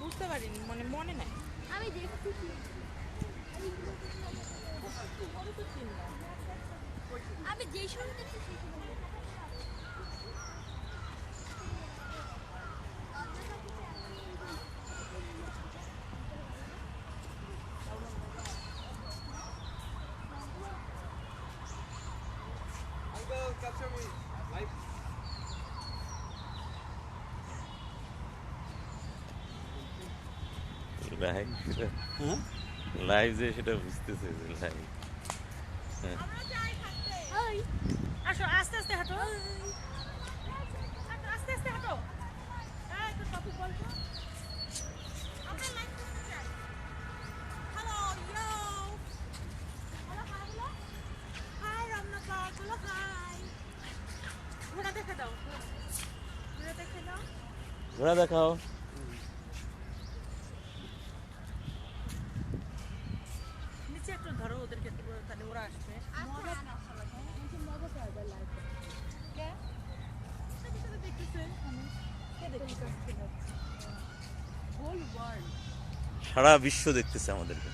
বুঝতে পারিনি মানে মনে নাই আমি দেখছি আমি যেই capture me. লাইভ যে সেটা বুঝতেছে যে লাইভ আসো আস্তে আস্তে হাঁটো। আস্তে আস্তে হাঁটো। এই তো টপিক বল তো আমরা লাইভ করতে চাই hello yo hello hi hello hi Ramnath বলো হাই ঘোড়া দেখে দাও ঘোড়া দেখে দাও ঘোড়া দেখাও নিচে একটু ধরো ওদেরকে ওরা- তাহলে ওরা আসবে কে? সাথে সাথে দেখতেছে আমি। কে দেখতেছে? সারা বিশ্ব দেখতেছে আমাদেরকে।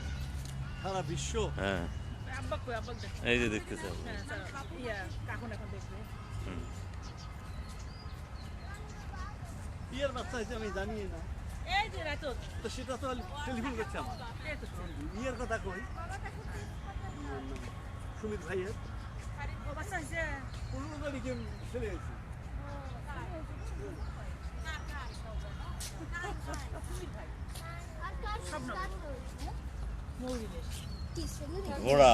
সারা বিশ্ব? হ্যাঁ। এই যে দেখতেছে। হ্যাঁ স্যার এখন দেখবে। হুম। ইয়ের বাচ্চা হয়েছে আমি জানি না। এই যে রাত তো সেটা তো টেলিফোন করছে আমার। ইয়ের কথা কই? সুমিত ভাইয়ের? পনেরো তারিখে চলে গেছি ঘোড়া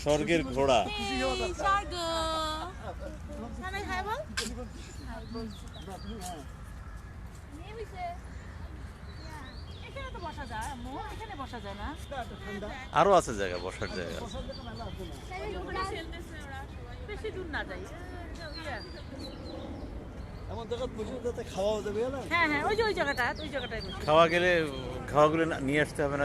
স্বর্গের ঘোড়া স্বর্গ বল আরও আছে জায়গা বসার জায়গা আছে। বসার জায়গা মেলা আছে না তাহলে লোকরা বেশি দূর না যাই। ইয়া। এমন জায়গা বসে যাতে খাওয়াও যাবে না? হ্যাঁ হ্যাঁ ওই যে ওই জায়গাটায় খাওয়া গেলে খাওয়াগুলো না- নিয়ে আসতে হবে না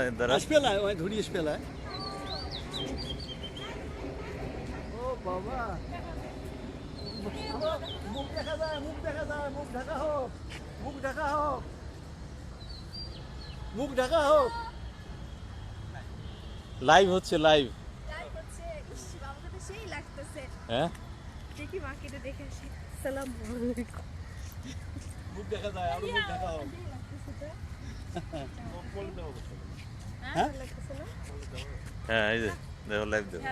ও বাবা। মুখ দেখা যায় মুখ দেখা যায় মুখ ঢাকা হোক মুখ ঢাকা হোক। মুখ ঢাকা হোক। লাইভ হচ্ছে লাইভ লাইভ হ্যাঁ? দেখি মার্কেটে দেখে আসি। সালাম মুখ দেখা যায় আরও মুখ ঢাকা হোক। হ্যাঁ? হ্যাঁ? এই যে দেখো লাইভ দেখো।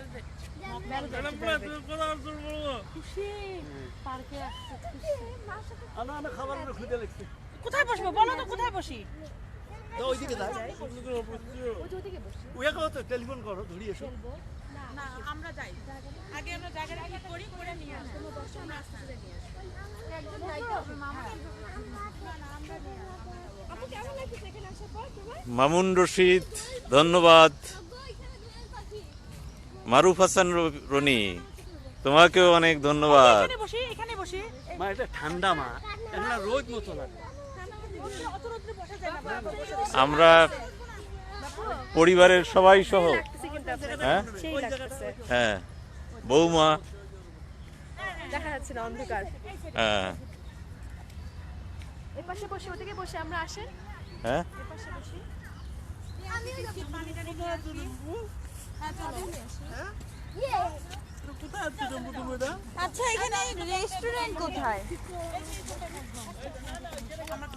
কোথায় বসবো? বলো তো কোথায় বসি? তো ওইদিকে তো টেলিফোন করো ধরি এসো। না আমরা যাই। আগে আমরা জায়গাটা ঠিক করি করে নিয়ে আসব একদম মামা। আপু কেমন লাগছে এখানে আসার পর তোমার? মামুন রশিদ ধন্যবাদ। মারুফ হাসান রনি তোমাকেও অনেক ধন্যবাদ। ঠান্ডা মা। রোদ মতো লাগে আমরা পরিবারের সবাই সহ হ্যাঁ? হ্যাঁ। বৌমা। দেখা যাচ্ছে না অন্ধকার। হ্যাঁ। এই পাশে বসে ওদিকে বসে আমরা আসেন। হ্যাঁ? বসি। আচ্ছা এখানে রেস্টুরেন্ট কোথায়?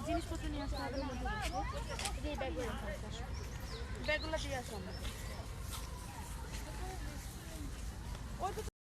জিনিসপত্র নিয়ে আসতে হবে ব্যাগগুলো দিয়ে আসো।